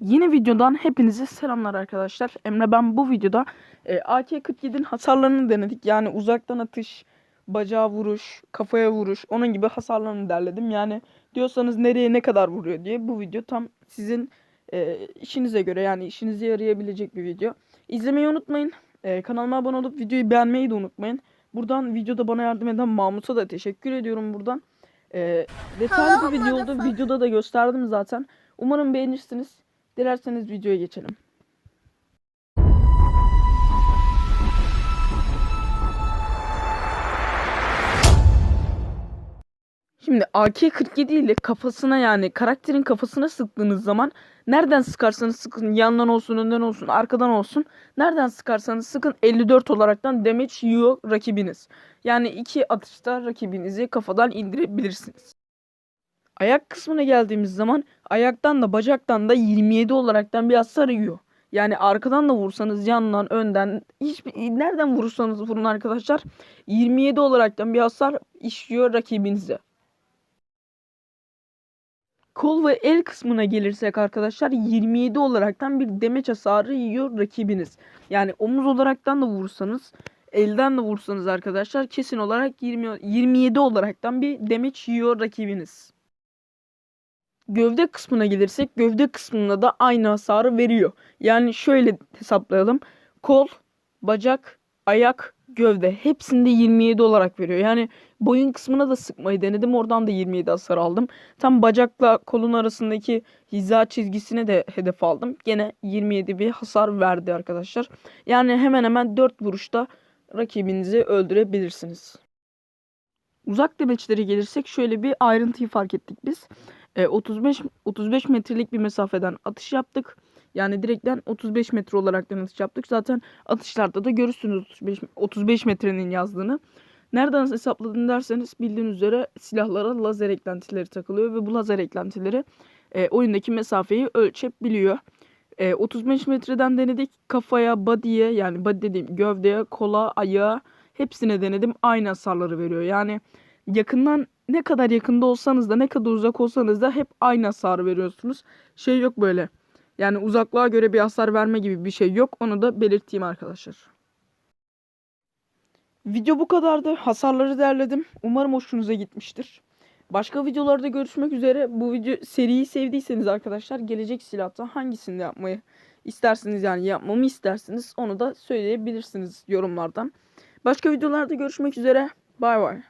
Yeni videodan hepinize selamlar arkadaşlar. Emre ben bu videoda e, AK-47'nin hasarlarını denedik. Yani uzaktan atış, bacağa vuruş, kafaya vuruş, onun gibi hasarlarını derledim. Yani diyorsanız nereye ne kadar vuruyor diye bu video tam sizin e, işinize göre yani işinize yarayabilecek bir video. İzlemeyi unutmayın. E, kanalıma abone olup videoyu beğenmeyi de unutmayın. Buradan videoda bana yardım eden Mahmut'a da teşekkür ediyorum buradan. E, detaylı bir video oldu. Videoda da gösterdim zaten. Umarım beğenirsiniz. Dilerseniz videoya geçelim. Şimdi AK-47 ile kafasına yani karakterin kafasına sıktığınız zaman nereden sıkarsanız sıkın yandan olsun önden olsun arkadan olsun nereden sıkarsanız sıkın 54 olaraktan damage yiyor rakibiniz. Yani iki atışta rakibinizi kafadan indirebilirsiniz. Ayak kısmına geldiğimiz zaman ayaktan da bacaktan da 27 olaraktan bir hasar yiyor. Yani arkadan da vursanız yandan önden hiçbir nereden vurursanız vurun arkadaşlar 27 olaraktan bir hasar işliyor rakibinize. Kol ve el kısmına gelirsek arkadaşlar 27 olaraktan bir demeç hasarı yiyor rakibiniz. Yani omuz olaraktan da vursanız elden de vursanız arkadaşlar kesin olarak 20, 27 olaraktan bir demeç yiyor rakibiniz. Gövde kısmına gelirsek gövde kısmında da aynı hasarı veriyor. Yani şöyle hesaplayalım. Kol, bacak, ayak, gövde hepsinde 27 olarak veriyor. Yani boyun kısmına da sıkmayı denedim. Oradan da 27 hasar aldım. Tam bacakla kolun arasındaki hiza çizgisine de hedef aldım. Gene 27 bir hasar verdi arkadaşlar. Yani hemen hemen 4 vuruşta rakibinizi öldürebilirsiniz. Uzak demeçlere gelirsek şöyle bir ayrıntıyı fark ettik biz. E, 35 35 metrelik bir mesafeden atış yaptık. Yani direkten 35 metre olarak atış yaptık. Zaten atışlarda da görürsünüz 35, 35 metrenin yazdığını. Nereden hesapladın derseniz bildiğiniz üzere silahlara lazer eklentileri takılıyor ve bu lazer eklentileri e, oyundaki mesafeyi ölçebiliyor. E, 35 metreden denedik. Kafaya, body'ye yani body dediğim gövdeye, kola, ayağa hepsine denedim. Aynı hasarları veriyor. Yani yakından ne kadar yakında olsanız da ne kadar uzak olsanız da hep aynı hasar veriyorsunuz. Şey yok böyle. Yani uzaklığa göre bir hasar verme gibi bir şey yok. Onu da belirteyim arkadaşlar. Video bu kadardı. Hasarları derledim. Umarım hoşunuza gitmiştir. Başka videolarda görüşmek üzere. Bu video seriyi sevdiyseniz arkadaşlar gelecek silahta hangisini yapmayı istersiniz yani yapmamı istersiniz onu da söyleyebilirsiniz yorumlardan. Başka videolarda görüşmek üzere. Bay bay.